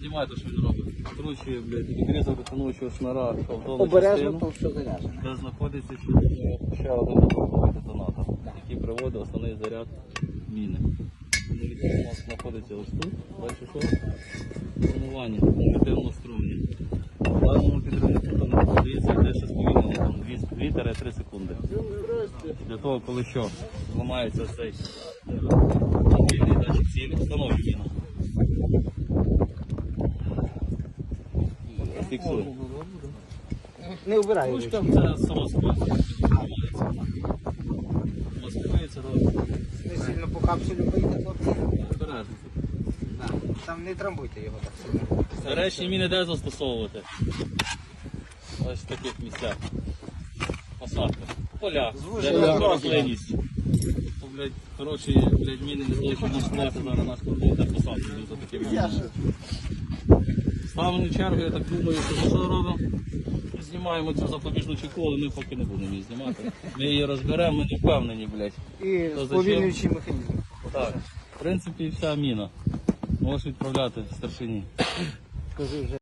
Знімайте, що він робить. Кручує, блядь, відрізав виконуючого шнара шовтовну Обережно, частину, то все заряджено. де знаходиться ще, ще один додатковий детонатор, який приводить основний заряд міни. Він у нас знаходиться ось тут. Далі що? Формування негативно струмні. В даному підривнику там здається йде ще сповільнено, там 2-3 секунди. Для того, коли що, зламається цей е, мобільний датчик цілі, встановлює Фіксує. Не вбирай. Ручка це само. Маскується, Не сильно по капсулю поїде, хлопці. Там не трамбуйте його так сильно. Речні міни де застосовувати? Ось в таких місцях. Посадка. Поля. Велика рослинність. То, блядь, хороші, блядь, міни не злочить наступати зараз наш кордон де посадки за такими мінами. Ставимо чергу, я так думаю, що що робимо? Знімаємо цю запобіжну чеку, але ми поки не будемо її знімати. Ми її розберемо, ми не впевнені, блядь. І сповільнюючий механізм. Так. В принципі, вся міна. Можеш відправляти старшині. Скажи вже.